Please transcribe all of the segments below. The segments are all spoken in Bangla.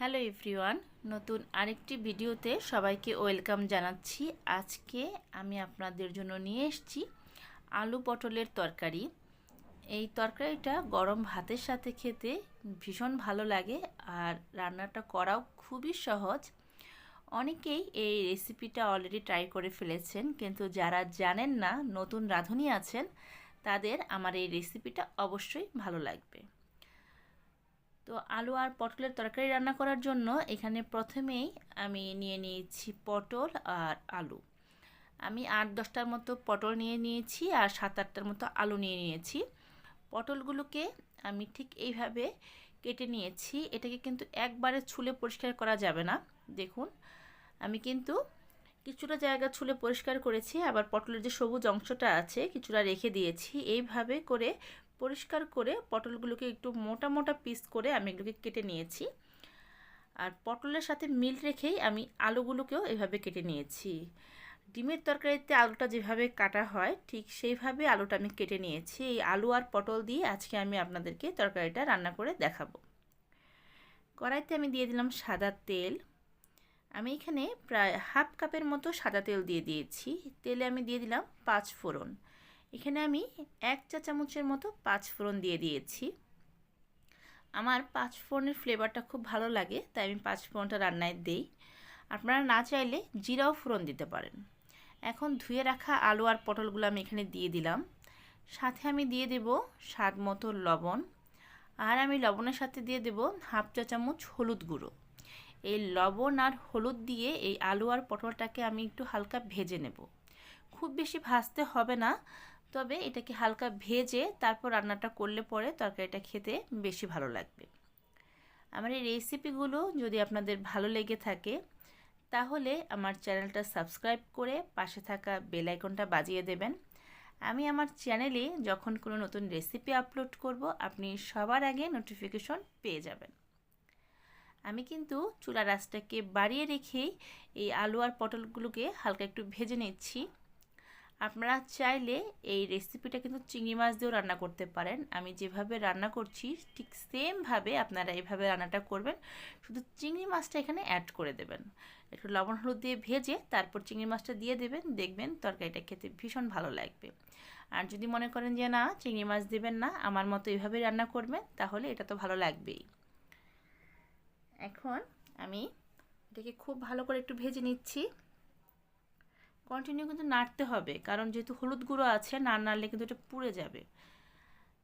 হ্যালো এভরিওয়ান, নতুন আরেকটি ভিডিওতে সবাইকে ওয়েলকাম জানাচ্ছি। আজকে আমি আপনাদের জন্য নিয়ে এসেছি আলু পটলের তরকারি। এই তরকারিটা গরম ভাতের সাথে খেতে ভীষণ ভালো লাগে আর রান্নাটা করাও খুবই সহজ। অনেকেই এই রেসিপিটা অলরেডি ট্রাই করে ফেলেছেন, কিন্তু যারা জানেন না, নতুন রাঁধুনি আছেন, তাদের আমার এই রেসিপিটা অবশ্যই ভালো লাগবে। তো আলু আর পটলের তরকারি রান্না করার জন্য এখানে প্রথমেই আমি নিয়ে নিয়েছি পটল আর আলু। আমি আট দশটার মতো পটল নিয়ে নিয়েছি আর সাত আটটার মতো আলু নিয়ে নিয়েছি। পটলগুলোকে আমি ঠিক এইভাবে কেটে নিয়েছি। এটাকে কিন্তু একবারে ছুলে পরিষ্কার করা যাবে না। দেখুন, আমি কিন্তু কিছুটা জায়গা ছুলে পরিষ্কার করেছি। আবার পটলের যে সবুজ অংশটা আছে, কিছুটা রেখে দিয়েছি। এইভাবে করে পরিষ্কার করে পটলগুলোকে একটু মোটা মোটা পিস করে আমি এগুলোকে কেটে নিয়েছি। আর পটলের সাথে মিল রেখেই আমি আলুগুলোকেও এভাবে কেটে নিয়েছি। ডিমের তরকারিতে আলুটা যেভাবে কাটা হয়, ঠিক সেইভাবে আলুটা আমি কেটে নিয়েছি। এই আলু আর পটল দিয়ে আজকে আমি আপনাদেরকে তরকারিটা রান্না করে দেখাবো। কড়াইতে আমি দিয়ে দিলাম সাদা তেল। আমি এখানে প্রায় হাফ কাপের মতো সাদা তেল দিয়ে দিয়েছি। তেলে আমি দিয়ে দিলাম পাঁচ ফোড়ন। এখানে আমি এক চা চামচের মতো পাঁচ ফোড়ন দিয়ে দিয়েছি। আমার পাঁচ ফোড়নের ফ্লেভারটা খুব ভালো লাগে, তাই আমি পাঁচ ফোড়নটা রান্নায় দেই। আপনারা না চাইলে জিরাও ফোড়ন দিতে পারেন। এখন ধুয়ে রাখা আলু আর পটলগুলো আমি এখানে দিয়ে দিলাম। সাথে আমি দিয়ে দেব স্বাদ মতো লবণ। আর আমি লবণের সাথে দিয়ে দেব হাফ চা চামচ হলুদ গুঁড়ো। এই লবণ আর হলুদ দিয়ে এই আলু আর পটলটাকে আমি একটু হালকা ভেজে নেব। খুব বেশি ভাজতে হবে না তবে এটাকে হালকা ভেজে তারপর রান্নাটা করলে পরে তরকারিটা খেতে বেশি ভালো লাগবে। আমার এই রেসিপিগুলো যদি আপনাদের ভালো লেগে থাকে, তাহলে আমার চ্যানেলটা সাবস্ক্রাইব করে পাশে থাকা বেল আইকনটা বাজিয়ে দেবেন। আমি আমার চ্যানেলে যখন কোনো নতুন রেসিপি আপলোড করব, আপনি সবার আগে নোটিফিকেশন পেয়ে যাবেন। আমি কিন্তু চুলা রাসটাকে বাড়িয়ে রেখেই এই আলু আর পটলগুলোকে হালকা একটু ভেজে নিচ্ছি। আপনারা চাইলে এই রেসিপিটা কিন্তু চিংড়ি মাছ দিয়েও রান্না করতে পারেন। আমি যেভাবে রান্না করছি, ঠিক সেমভাবে আপনারা এইভাবে রান্নাটা করবেন। শুধু চিংড়ি মাছটা এখানে অ্যাড করে দেবেন। একটু লবণ হলুদ দিয়ে ভেজে তারপর চিংড়ি মাছটা দিয়ে দেবেন। দেখবেন তরকারিটা খেতে ভীষণ ভালো লাগবে। আর যদি মনে করেন যে, না, চিংড়ি মাছ দেবেন না, আমার মতো এইভাবে রান্না করবেন, তাহলে এটা তো ভালো লাগবেই। এখন আমি এটাকে খুব ভালো করে একটু ভেজে নিচ্ছি। কন্টিনিউ কিন্তু নাড়তে হবে। কারণ যেহেতু হলুদ গুঁড়ো আছে, না নাড়লে কিন্তু এটা পুড়ে যাবে।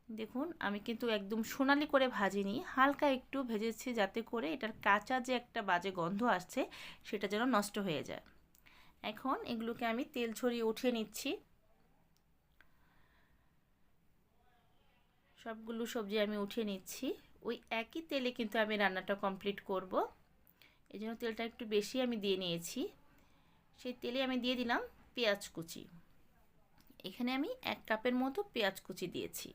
দেখুন, আমি কিন্তু একদম সোনালি করে ভাজিনি, হালকা একটু ভেজেছি যাতে করে এটার কাঁচা যে একটা বাজে গন্ধ আসছে, সেটা যেন নষ্ট হয়ে যায়। এখন এগুলোকে আমি তেল ছড়িয়ে উঠিয়ে নিচ্ছি। সবগুলো সবজি আমি উঠিয়ে নিচ্ছি। ওই একই তেলে কিন্তু আমি রান্নাটা কমপ্লিট করব। এই জন্য তেলটা একটু বেশি আমি দিয়ে নিয়েছি। সেই তেলে আমি দিয়ে দিলাম পেঁয়াজ কুচি। এখানে আমি এক কাপের মতো পেঁয়াজ কুচি দিয়েছি।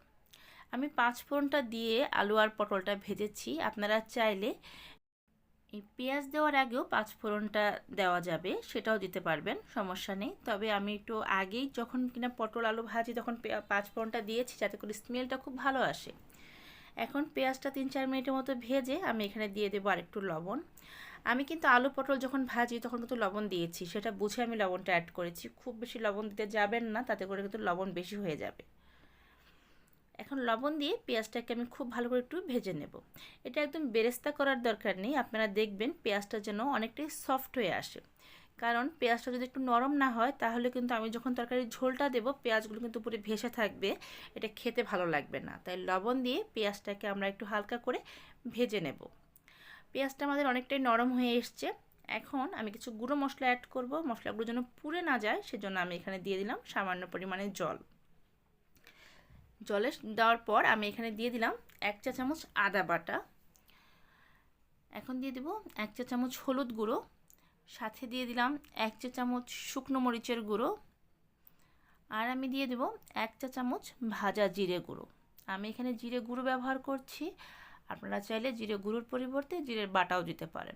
আমি পাঁচ ফোড়নটা দিয়ে আলু আর পটলটা ভেজেছি। আপনারা চাইলে এই পেঁয়াজ দেওয়ার আগেও পাঁচ ফোড়নটা দেওয়া যাবে, সেটাও দিতে পারবেন, সমস্যা নেই। তবে আমি একটু আগেই যখন কিনা পটল আলু ভাজি তখন পাঁচ ফোড়নটা দিয়েছি, যাতে করে স্মেলটা খুব ভালো আসে। এখন পেঁয়াজটা তিন চার মিনিটের মতো ভেজে আমি এখানে দিয়ে দেবো আরেকটু লবণ। আমি কিন্তু আলু পটল যখন ভাজি তখন কিন্তু লবণ দিয়েছি, সেটা বুঝে আমি লবণটা অ্যাড করেছি। খুব বেশি লবণ দিতে যাবেন না, তাতে করে কিন্তু লবণ বেশি হয়ে যাবে। এখন লবণ দিয়ে পেঁয়াজটাকে আমি খুব ভালো করে একটু ভেজে নেব। এটা একদম বেরেস্তা করার দরকার নেই, আপনারা দেখবেন পেঁয়াজটা যেন অনেকটাই সফট হয়ে আসে। কারণ পেঁয়াজটা যদি একটু নরম না হয়, তাহলে কিন্তু আমি যখন তরকারির ঝোলটা দেবো, পেঁয়াজগুলো কিন্তু পুরো ভেসে থাকবে। এটা খেতে ভালো লাগবে না। তাই লবণ দিয়ে পেঁয়াজটাকে আমরা একটু হালকা করে ভেজে নেব। পেঁয়াজটা আমাদের অনেকটাই নরম হয়ে এসছে। এখন আমি কিছু গুঁড়ো মশলা অ্যাড করব। মশলাগুলো যেন পুড়ে না যায়, সেজন্য আমি এখানে দিয়ে দিলাম সামান্য পরিমাণে জল। জলে দেওয়ার পর আমি এখানে দিয়ে দিলাম এক চা চামচ আদা বাটা। এখন দিয়ে দিব এক চা চামচ হলুদ গুঁড়ো। সাথে দিয়ে দিলাম এক চা চামচ শুকনো মরিচের গুঁড়ো। আর আমি দিয়ে দেব এক চা চামচ ভাজা জিরে গুঁড়ো। আমি এখানে জিরে গুঁড়ো ব্যবহার করছি। আপনারা চাইলে জিরে গুঁড়োর পরিবর্তে জিরের বাটাও দিতে পারেন।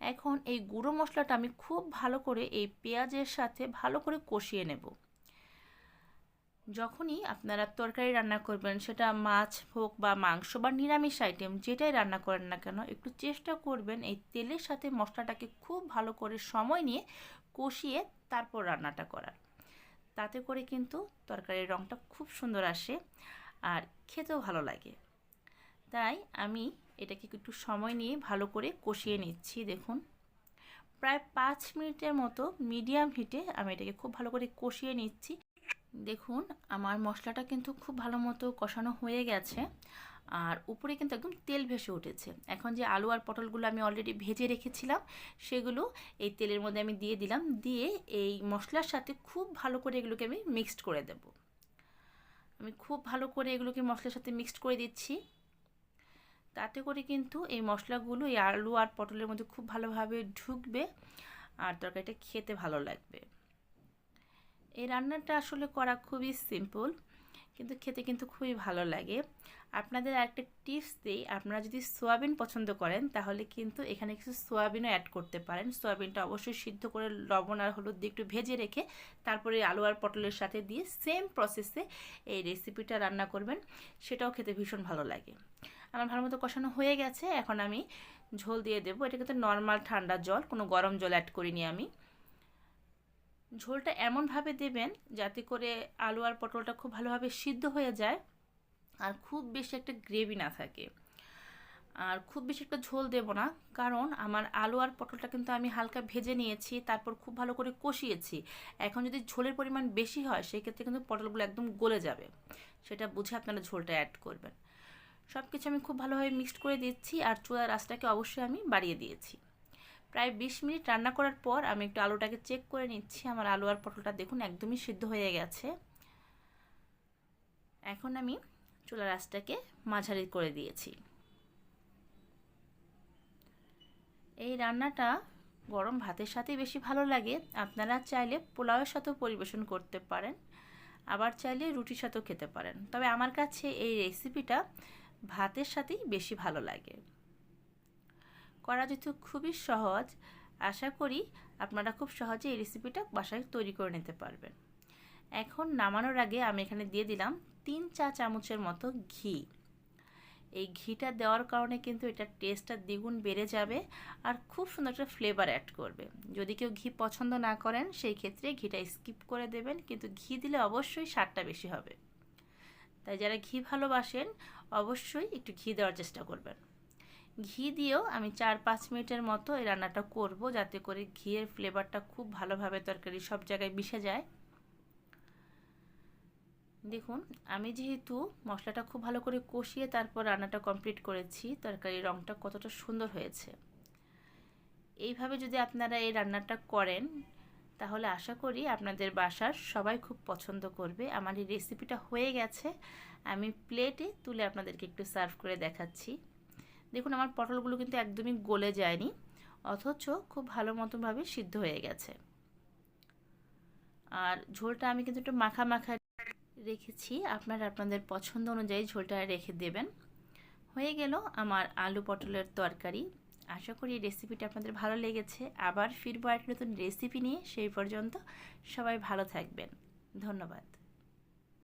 এখন এই গুঁড়ো মশলাটা আমি খুব ভালো করে এই পেঁয়াজের সাথে ভালো করে কষিয়ে নেব। যখনই আপনারা তরকারি রান্না করবেন, সেটা মাছ হোক বা মাংস বা নিরামিষ আইটেম যেটাই রান্না করেন না কেন, একটু চেষ্টা করবেন এই তেলের সাথে মশলাটাকে খুব ভালো করে সময় নিয়ে কষিয়ে তারপর রান্নাটা করার। তাতে করে কিন্তু তরকারির রঙটা খুব সুন্দর আসে আর খেতেও ভালো লাগে। তাই আমি এটাকে একটু সময় নিয়ে ভালো করে কষিয়ে নিচ্ছি, দেখুন। প্রায় পাঁচ মিনিটের মতো মিডিয়াম হিটে আমি এটাকে খুব ভালো করে কষিয়ে নিচ্ছি। দেখুন, আমার মশলাটা কিন্তু খুব ভালো মতো কষানো হয়ে গেছে। আর উপরে কিন্তু একদম তেল ভেসে উঠেছে। এখন যে আলু আর পটলগুলো আমি অলরেডি ভেজে রেখেছিলাম, সেগুলো এই তেলের মধ্যে আমি দিয়ে দিলাম। দিয়ে এই মশলার সাথে খুব ভালো করে এগুলোকে আমি মিক্সড করে দেব। আমি খুব ভালো করে এগুলোকে মশলার সাথে মিক্সড করে দিচ্ছি। তাতে করে কিন্তু এই মশলাগুলো, এই আলু আর পটলের মধ্যে খুব ভালোভাবে ঢুকবে। আর তরকারিটা খেতে ভালো লাগবে। এই রান্নাটা আসলে করা খুবই সিম্পল কিন্তু খেতে কিন্তু খুবই ভালো লাগে। আপনাদের একটা টিপস দিই, আপনারা যদি সোয়াবিন পছন্দ করেন, তাহলে কিন্তু এখানে কিছু সোয়াবিনও অ্যাড করতে পারেন। সোয়াবিনটা অবশ্যই সিদ্ধ করে লবণ আর হলুদ দিয়ে একটু ভেজে রেখে, তারপরে আলু আর পটলের সাথে দিয়ে সেম প্রসেসে এই রেসিপিটা রান্না করবেন। সেটাও খেতে ভীষণ ভালো লাগে। আমার ভালো মতো কষানো হয়ে গেছে, এখন আমি ঝোল দিয়ে দেবো। এটা কিন্তু নর্মাল ঠান্ডা জল, কোনো গরম জল অ্যাড করিনি আমি। ঝোলটা এমনভাবে দেবেন যাতে করে আলু আর পটলটা খুব ভালোভাবে সিদ্ধ হয়ে যায় আর খুব বেশি একটা গ্রেভি না থাকে। আর খুব বেশি একটা ঝোল দেব না, কারণ আমার আলু আর পটলটা কিন্তু আমি হালকা ভেজে নিয়েছি, তারপর খুব ভালো করে কষিয়েছি। এখন যদি ঝোলের পরিমাণ বেশি হয়, সেক্ষেত্রে কিন্তু পটলগুলো একদম গলে যাবে। সেটা বুঝে আপনারা ঝোলটা অ্যাড করবেন। সব কিছু আমি খুব ভালোভাবে মিক্সড করে দিচ্ছি আর চুলার আঁচটাকে অবশ্যই আমি বাড়িয়ে দিয়েছি। প্রায় বিশ মিনিট রান্না করার পর আমি একটু আলুটাকে চেক করে নিচ্ছি। আমার আলু আর পটলটা দেখুন একদমই সিদ্ধ হয়ে গেছে। এখন আমি চুলার আঁচটাকে মাঝারি করে দিয়েছি। এই রান্নাটা গরম ভাতের সাথে বেশি ভালো লাগে। আপনারা চাইলে পোলাওয়ের সাথেও পরিবেশন করতে পারেন, আবার চাইলে রুটির সাথেও খেতে পারেন। তবে আমার কাছে এই রেসিপিটা ভাতের সাথেই বেশি ভালো লাগে। করা যেহেতু খুবই সহজ। আশা করি আপনারা খুব সহজে এই রেসিপিটা বাসায় তৈরি করে নিতে পারবেন। এখন নামানোর আগে আমি এখানে দিয়ে দিলাম তিন চা চামচের মতো ঘি। এই ঘিটা দেওয়ার কারণে কিন্তু এটার টেস্টটা দ্বিগুণ বেড়ে যাবে আর খুব সুন্দর একটা ফ্লেভার অ্যাড করবে। যদি কেউ ঘি পছন্দ না করেন, সেই ক্ষেত্রে ঘিটা স্কিপ করে দেবেন, কিন্তু ঘি দিলে অবশ্যই স্বাদটা বেশি হবে। তাই যারা ঘি ভালোবাসেন, অবশ্যই একটু ঘি দেওয়ার চেষ্টা করবেন। ঘি দিয়েও আমি চার পাঁচ মিনিটের মতো এই রান্নাটা করব, যাতে করে ঘিয়ের ফ্লেভারটা খুব ভালোভাবে তরকারি সব জায়গায় মিশে যায়। দেখুন, আমি যেহেতু মশলাটা খুব ভালো করে কষিয়ে তারপর রান্নাটা কমপ্লিট করেছি, তরকারির রঙটা কতটা সুন্দর হয়েছে। এইভাবে যদি আপনারা এই রান্নাটা করেন, তাহলে আশা করি আপনাদের বাসার সবাই খুব পছন্দ করবে। আমার এই রেসিপিটা হয়ে গেছে, আমি প্লেটে তুলে আপনাদেরকে একটু সার্ভ করে দেখাচ্ছি। দেখুন, আমার পটলগুলো কিন্তু একদমই গলে যায়নি, অথচ খুব ভালো মতনভাবে সিদ্ধ হয়ে গেছে। আর ঝোলটা আমি কিন্তু একটু মাখা মাখা রেখেছি, আপনারা আপনাদের পছন্দ অনুযায়ী ঝোলটা রেখে দেবেন। হয়ে গেল আমার আলু পটলের তরকারি। আশা করি রেসিপিটা আপনাদের ভালো লেগেছে। আবার ফিরবো একটা নতুন রেসিপি নিয়ে, সেই পর্যন্ত সবাই ভালো থাকবেন। ধন্যবাদ।